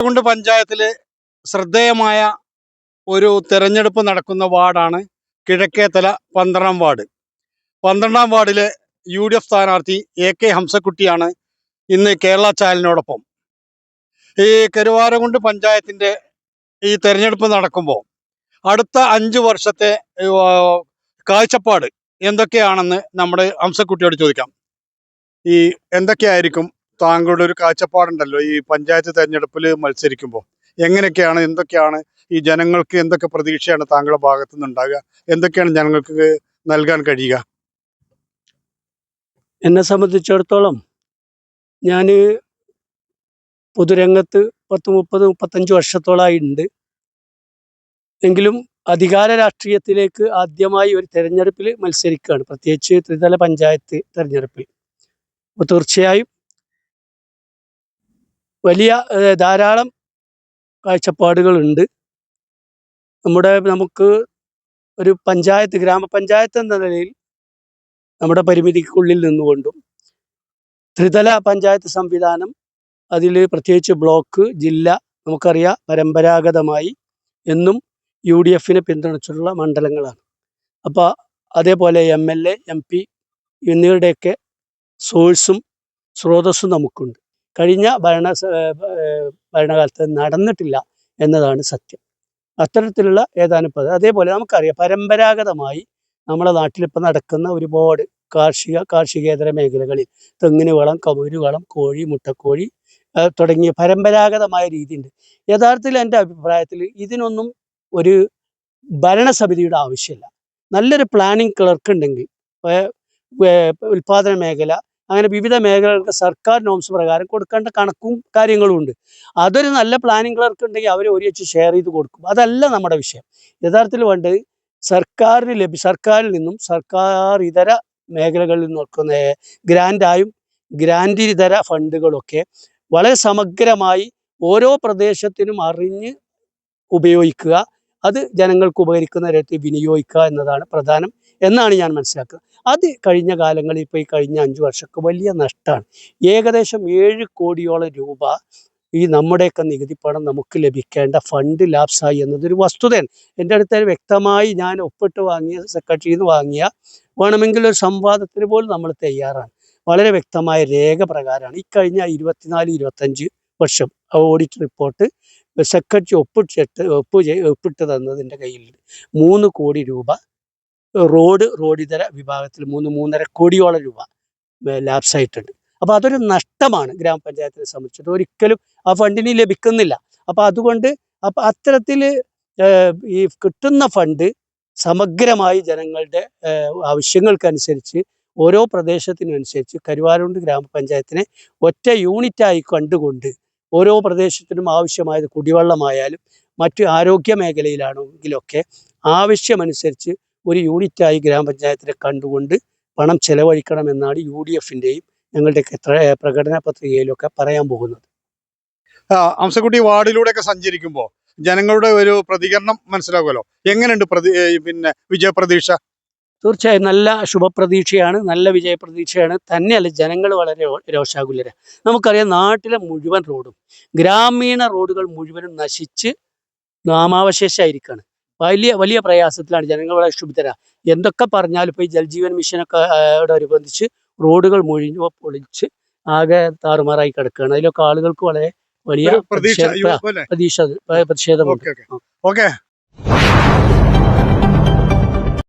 കൊണ്ട് പഞ്ചായത്തിൽ ശ്രദ്ധേയമായ ഒരു തെരഞ്ഞെടുപ്പ് നടക്കുന്ന വാർഡാണ് കിഴക്കേത്തല പന്ത്രണ്ടാം വാർഡ്. പന്ത്രണ്ടാം വാർഡിലെ യു ഡി എഫ് സ്ഥാനാർത്ഥി എ കെ ഹംസക്കുട്ടിയാണ് ഇന്ന് കേരള ചാനലിനോടൊപ്പം. ഈ കരുവാരകുണ്ട് പഞ്ചായത്തിന്റെ ഈ തെരഞ്ഞെടുപ്പ് നടക്കുമ്പോൾ അടുത്ത അഞ്ച് വർഷത്തെ കാഴ്ചപ്പാട് എന്തൊക്കെയാണെന്ന് നമ്മുടെ ഹംസക്കുട്ടിയോട് ചോദിക്കാം. ഈ എന്തൊക്കെയായിരിക്കും താങ്കളുടെ ഒരു കാഴ്ചപ്പാടുണ്ടല്ലോ ഈ പഞ്ചായത്ത് തെരഞ്ഞെടുപ്പിൽ മത്സരിക്കുമ്പോൾ എങ്ങനെയൊക്കെയാണ് എന്തൊക്കെയാണ് ഈ ജനങ്ങൾക്ക് എന്തൊക്കെ പ്രതീക്ഷയാണ് താങ്കളുടെ ഭാഗത്തു നിന്നുണ്ടാകുക എന്തൊക്കെയാണ് ജനങ്ങൾക്ക് നൽകാൻ കഴിയുക? എന്നെ സംബന്ധിച്ചിടത്തോളം ഞാൻ പൊതുരംഗത്ത് പത്ത് മുപ്പത് മുപ്പത്തഞ്ച് ഉണ്ട്. എങ്കിലും അധികാര രാഷ്ട്രീയത്തിലേക്ക് ആദ്യമായി ഒരു തെരഞ്ഞെടുപ്പിൽ മത്സരിക്കുകയാണ് പ്രത്യേകിച്ച് ത്രിതല പഞ്ചായത്ത് തെരഞ്ഞെടുപ്പിൽ അപ്പോൾ തീർച്ചയായും വലിയ ധാരാളം കാഴ്ചപ്പാടുകളുണ്ട്. നമ്മുടെ നമുക്ക് ഒരു പഞ്ചായത്ത് ഗ്രാമപഞ്ചായത്ത് എന്ന നിലയിൽ നമ്മുടെ പരിമിതിക്കുള്ളിൽ നിന്നുകൊണ്ടും ത്രിതല പഞ്ചായത്ത് സംവിധാനം അതിൽ പ്രത്യേകിച്ച് ബ്ലോക്ക് ജില്ല നമുക്കറിയാം പരമ്പരാഗതമായി എന്നും യു ഡി എഫിനെ പിന്തുണച്ചിട്ടുള്ള മണ്ഡലങ്ങളാണ്. അപ്പോൾ അതേപോലെ M L A M P എന്നിവരുടെയൊക്കെ സോഴ്സും സ്രോതസ്സും നമുക്കുണ്ട്. കഴിഞ്ഞ ഭരണ ഭരണകാലത്ത് നടന്നിട്ടില്ല എന്നതാണ് സത്യം. അത്തരത്തിലുള്ള ഏതാനും പദ്ധതി അതേപോലെ നമുക്കറിയാം പരമ്പരാഗതമായി നമ്മുടെ നാട്ടിലിപ്പോൾ നടക്കുന്ന ഒരുപാട് കാർഷിക കാർഷികേതര മേഖലകളിൽ തെങ്ങിന് വളം കമൂരി വളം കോഴി മുട്ടക്കോഴി തുടങ്ങിയ പരമ്പരാഗതമായ രീതിയുണ്ട്. യഥാർത്ഥത്തിൽ എന്റെ അഭിപ്രായത്തിൽ ഇതിനൊന്നും ഒരു ഭരണസമിതിയുടെ ആവശ്യമില്ല. നല്ലൊരു പ്ലാനിങ് ക്ലർക്ക് ഉണ്ടെങ്കിൽ ഉൽപാദന മേഖല അങ്ങനെ വിവിധ മേഖലകൾക്ക് സർക്കാർ നോംസ് പ്രകാരം കൊടുക്കേണ്ട കണക്കും കാര്യങ്ങളും ഉണ്ട്. അതൊരു നല്ല പ്ലാനിംഗ് ക്ലർക്ക് ഉണ്ടെങ്കിൽ അവർ ഒരു വെച്ച് ഷെയർ ചെയ്ത് കൊടുക്കും. അതല്ല നമ്മുടെ വിഷയം. യഥാർത്ഥത്തിൽ വേണ്ടത് സർക്കാരിന് ലഭ്യ സർക്കാരിൽ നിന്നും സർക്കാർ ഇതര മേഖലകളിൽ നിന്നും ഒക്കെ ഗ്രാൻഡായും ഗ്രാൻഡിതര ഫണ്ടുകളൊക്കെ വളരെ സമഗ്രമായി ഓരോ പ്രദേശത്തിനും അറിഞ്ഞ് ഉപയോഗിക്കുക. അത് ജനങ്ങൾക്ക് ഉപകരിക്കുന്ന രീതിയിൽ വിനിയോഗിക്കുക എന്നതാണ് പ്രധാനം എന്നാണ് ഞാൻ മനസ്സിലാക്കുന്നത്. അത് കഴിഞ്ഞ കാലങ്ങളിൽ ഇപ്പോൾ ഈ കഴിഞ്ഞ അഞ്ച് വർഷമൊക്കെ വലിയ നഷ്ടമാണ്. ഏകദേശം ഏഴ് കോടിയോളം രൂപ ഈ നമ്മുടെയൊക്കെ നികുതി പണം നമുക്ക് ലഭിക്കേണ്ട ഫണ്ട് ലാപ്സായി എന്നതൊരു വസ്തുതയാണ്. എന്റെ അടുത്ത് വ്യക്തമായി ഞാൻ ഒപ്പിട്ട് വാങ്ങിയ സെക്രട്ടറിയിൽ നിന്ന് വാങ്ങിയ വേണമെങ്കിൽ ഒരു സംവാദത്തിന് പോലും നമ്മൾ തയ്യാറാണ്. വളരെ വ്യക്തമായ രേഖ പ്രകാരമാണ്. ഈ കഴിഞ്ഞ ഇരുപത്തിനാല് ഇരുപത്തഞ്ച് വർഷം ഓഡിറ്റ് റിപ്പോർട്ട് സെക്രട്ടറി ഒപ്പിട്ടിട്ട് ഒപ്പ് ഒപ്പിട്ട് തന്നതിന്റെ കയ്യിലുണ്ട്. മൂന്ന് കോടി രൂപ റോഡ് റോഡിതര വിഭാഗത്തിൽ മൂന്ന് മൂന്നര കോടിയോളം രൂപ ലാപ്സ് ആയിട്ടുണ്ട് അപ്പോൾ അതൊരു നഷ്ടമാണ് ഗ്രാമപഞ്ചായത്തിനെ സംബന്ധിച്ചിട്ട് ഒരിക്കലും ആ ഫണ്ടിന് ലഭിക്കുന്നില്ല. അപ്പോൾ അതുകൊണ്ട് അപ്പം അത്തരത്തിൽ ഈ കിട്ടുന്ന ഫണ്ട് സമഗ്രമായി ജനങ്ങളുടെ ആവശ്യങ്ങൾക്കനുസരിച്ച് ഓരോ പ്രദേശത്തിനനുസരിച്ച് കരുവാരുണ്ട് ഗ്രാമപഞ്ചായത്തിനെ ഒറ്റ യൂണിറ്റായി കണ്ടുകൊണ്ട് ഓരോ പ്രദേശത്തിനും ആവശ്യമായത് കുടിവെള്ളമായാലും മറ്റു ആരോഗ്യ മേഖലയിലാണെങ്കിലൊക്കെ ആവശ്യമനുസരിച്ച് ഒരു യൂണിറ്റായി ഗ്രാമപഞ്ചായത്തിനെ കണ്ടുകൊണ്ട് പണം ചെലവഴിക്കണമെന്നാണ് യു ഡി എഫിന്റെയും ഞങ്ങളുടെയൊക്കെ പ്രകടന പത്രികയിലൊക്കെ പറയാൻ പോകുന്നത്. അംസക്കുട്ടി വാർഡിലൂടെ വാർഡിലൂടെയൊക്കെ സഞ്ചരിക്കുമ്പോൾ ജനങ്ങളുടെ ഒരു പ്രതികരണം മനസ്സിലാകുമല്ലോ? എങ്ങനെയുണ്ട് പ്രതി പിന്നെ വിജയപ്രതീക്ഷ? തീർച്ചയായും നല്ല ശുഭപ്രതീക്ഷയാണ് നല്ല വിജയപ്രതീക്ഷയാണ്. തന്നെയല്ല ജനങ്ങൾ വളരെ രോഷാകുലരാണ് നമുക്കറിയാം നാട്ടിലെ മുഴുവൻ റോഡും ഗ്രാമീണ റോഡുകൾ മുഴുവനും നശിച്ച് നാമാവശേഷമായിരിക്കുകയാണ് വലിയ വലിയ പ്രയാസത്തിലാണ് ജനങ്ങൾ വളരെ ക്ഷുഭിതരാ. എന്തൊക്കെ പറഞ്ഞാലും ഇപ്പോൾ ഈ ജൽജീവൻ മിഷനൊക്കെ അനുബന്ധിച്ച് റോഡുകൾ മുഴിഞ്ഞു പൊളിച്ച് ആകെ താറുമാറായി കിടക്കുകയാണ് അതിലൊക്കെ ആളുകൾക്ക് വളരെ വലിയ പ്രതീക്ഷ പ്രതിഷേധ പ്രതിഷേധമുണ്ട്. ഓക്കെ.